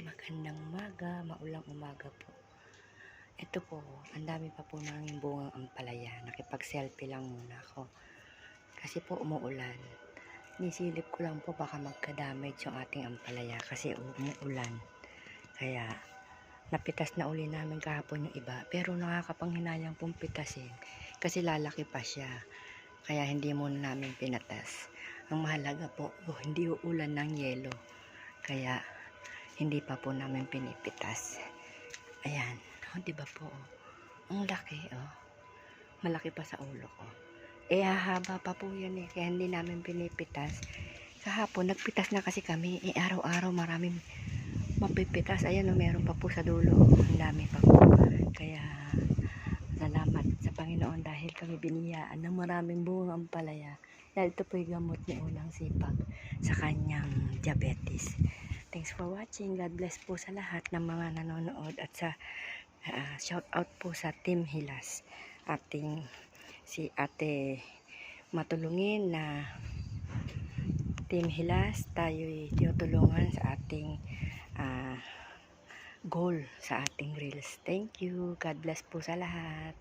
Magandang umaga, maulang umaga po. Ito po, ang dami pa po nanging bungang ampalaya. Nakipag-selfie lang muna ako. Kasi po umuulan. Nisilip ko lang po baka magka-damage yung ating ampalaya kasi umuulan. Kaya napitas na uli namin kahapon yung iba. Pero nakakapanghinayang pong pitasin kasi lalaki pa siya. Kaya hindi muna namin pinatas. Ang mahalaga po, oh, hindi uulan ng yelo. Kaya hindi pa po namin pinipitas. Ayan. O, di ba po? oh? Ang laki, oh. Malaki pa sa ulo ko. Eh, hahaba pa po yan eh. Kaya hindi namin pinipitas. Kahapon, nagpitas na kasi kami. Eh, araw-araw maraming mapipitas. Ayan, oh, meron pa po sa dulo. Ang dami pa po. Kaya, salamat sa Panginoon dahil kami biniyaan ng maraming bungang ampalaya. Dahil ito po yung gamot ni Unang Sipag sa kanyang diabetes. Thanks for watching. God bless po sa lahat ng mga nanonood at sa ah, shout out po sa Team Hilas. Ating si Ate matulungin na Team Hilas tayo'y tinutulungan sa ating ah, goal sa ating reels. Thank you. God bless po sa lahat.